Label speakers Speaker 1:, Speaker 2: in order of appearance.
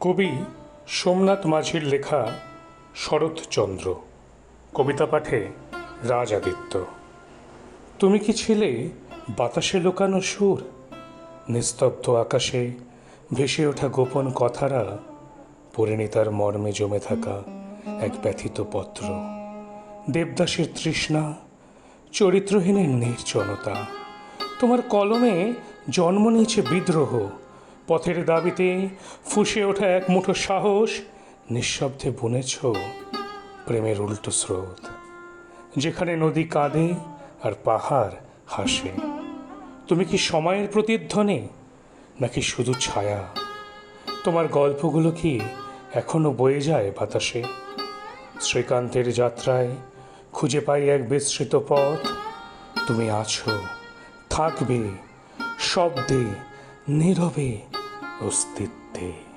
Speaker 1: কবি সোমনাথ মাঝির লেখা শরৎচন্দ্র। কবিতা পাঠে রাজ আদিত্য তুমি কি ছিলে বাতাসে লুকানো সুর? নিস্তব্ধ আকাশে ভেসে ওঠা গোপন কথারা পরিণীতার মর্মে জমে থাকা এক ব্যথিত পত্র। দেবদাসের তৃষ্ণা, চরিত্রহীনের নির্জনতা। তোমার কলমে জন্ম নিয়েছে বিদ্রোহ পথের দাবিতে ফুসে ওঠা এক মুঠো সাহস নিঃশব্দে বুনেছ প্রেমের উল্টো স্রোত, যেখানে নদী কাঁদে আর পাহাড় হাসে। তুমি কি সময়ের প্রতিধ্বনি, নাকি শুধু ছায়া? তোমার গল্পগুলো কি এখনও বয়ে যায় বাতাসে? শ্রীকান্তের যাত্রায় খুঁজে পাই এক বিস্তৃত পথ। তুমি আছো, থাকবে, শব্দে, নীরবে स्थित थे।